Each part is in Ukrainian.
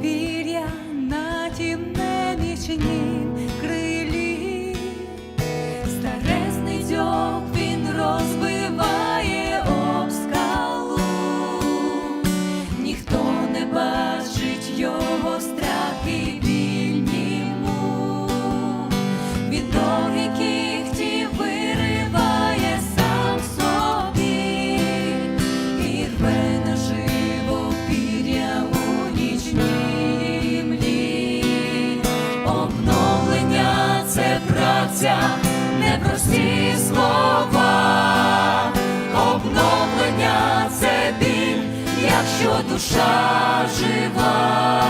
Пір'я на тім немічнім крилі, праця, непрості слова. Обновлення це біль, якщо душа жива,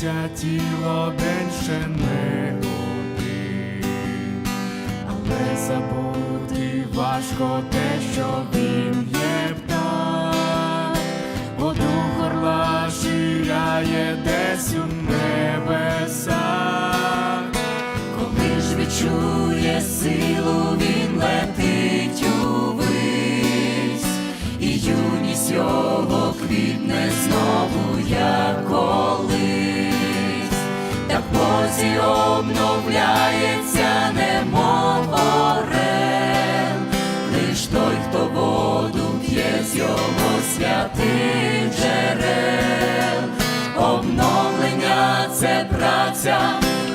відмовлюється тіло менше не один, але забути важко те, що він є птах, бо дух ширяє десь у так обновляється, немов орел, лиш той, хто воду п'є з його святих джерел, обновлення це праця,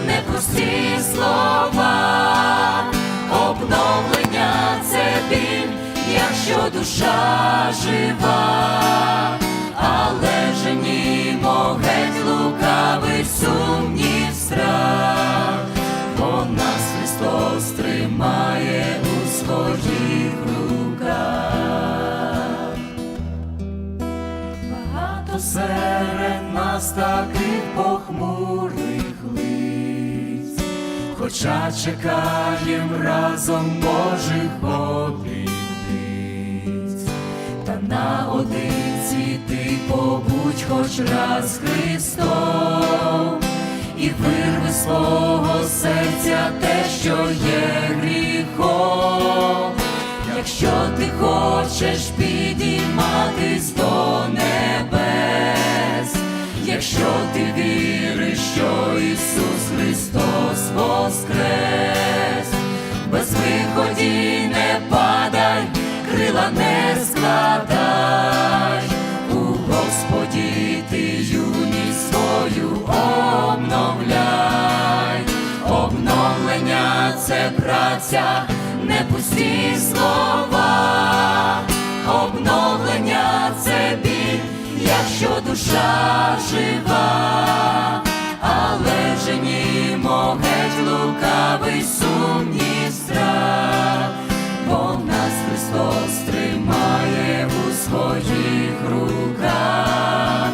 непрості слова, обновлення це біль, якщо душа жива, хоча чекаєм разом Божих обітниць. Та наодинці ти побудь хоч раз Христом, і вирви свого серця те, що є гріхом. Якщо ти хочеш підійматись до небес, якщо ти віриш, що Ісус Христос воскрес, без виході не падай, крила не складай, у Господі ти юність свою обновляй, обновлення це праця, не пусті слова, обновлення це біль, якщо душа жива, лукавий сумнів страх, бо нас Христос тримає у своїх руках,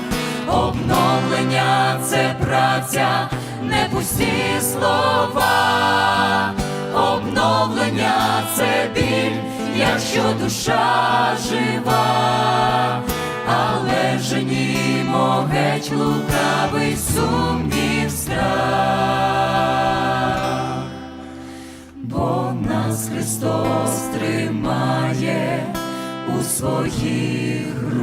обновлення це праця, не пусті слова, обновлення це біль, якщо душа жива, але женімо геть лукавий сумнів страх тримає у своїх.